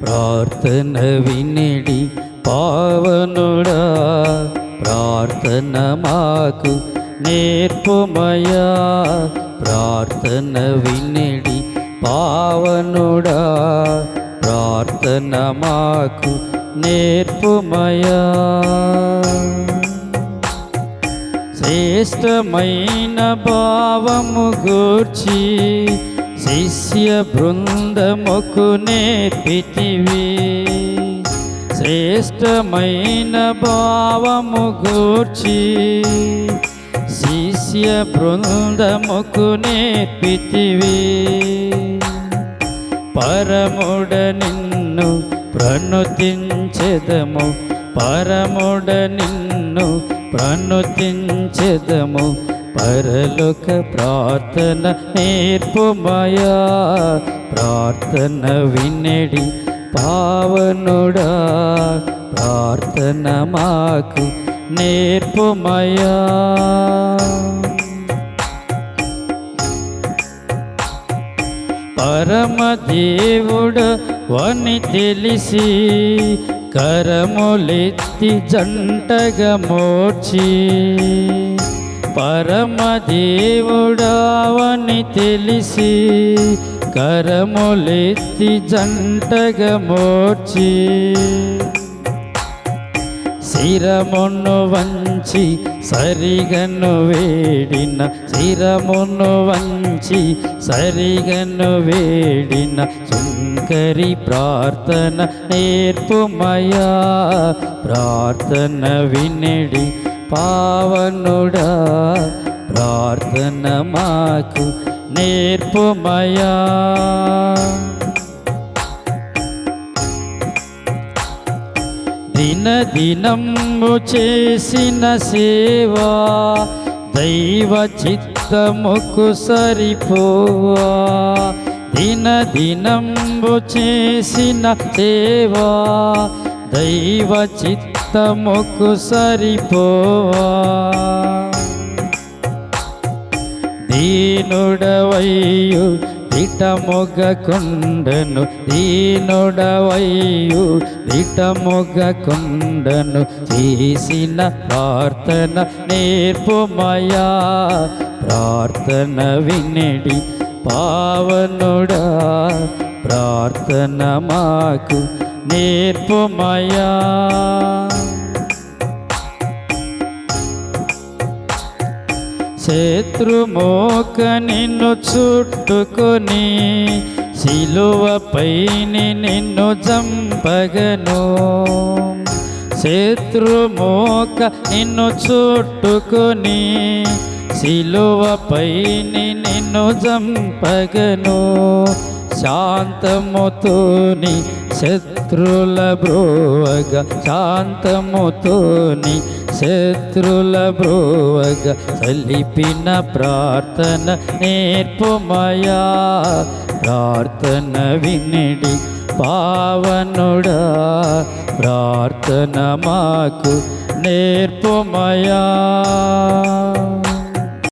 ప్రార్థన వినిడి పావనుడా ప్రార్థన మాకు నేర్పుమయా ప్రార్థన వినిడి పావనుడా ప్రార్థన మాకు నేర్పుమయా శ్రేష్టమైన భావము గూర్చి శిష్య బృందముకు నేర్పితివి. శ్రేష్టమైన భావము గూర్చి శిష్య బృందముకు నేర్పితివి. పరముడ నిన్ను ప్రణుతించెదము. పరముడ నిన్ను ప్రణుతించెదము. పరలోక ప్రార్థన నేర్పుమయా. ప్రార్థన వినడి పావనుడా. ప్రార్థన మాకు నేర్పుమయా. పరమదేవుడు వని తెలిసి కరములెత్తి జంటగా మోర్చి పరమదేవుడావని తెలిసి కరములెత్తి జంటగా మోర్చి శిరమును వంచి సరిగను వేడిన శిరమును వంచి సరిగను వేడిన శంకరి ప్రార్థన నేర్పుమయా ప్రార్థన వినడి పావనుడా ప్రార్థన మాకు నేర్పుమయా. దిన దినము చేసిన సేవా దైవ చిత్తముకు సరిపోవా. దిన దినంబు చేసిన సేవా దైవ రక్తముకు సరిపోవా దీనుడవయ్యు దిటమొగకుండను దీనుడవయ్యు దిటమొగకుండను చేసిన ప్రార్థన నేర్పుమయా. ప్రార్థన వినడి పావనుడా ప్రార్థన మాకు నేర్పుమయా శత్రుమోక నిన్ను చుట్టుకొని శిలువపై నిన్ను జంపగను శత్రుమోక నిన్ను చుట్టుకొని శిలువపై నిన్ను జంపగను శాంతముతోని శత్రుల బ్రోవగ శాంతముతోని శత్రుల బ్రోవగ సలిపిన ప్రార్థన నేర్పుమయా. ప్రార్థన వినిడి పావనుడా. ప్రార్థన మాకు నేర్పుమయా.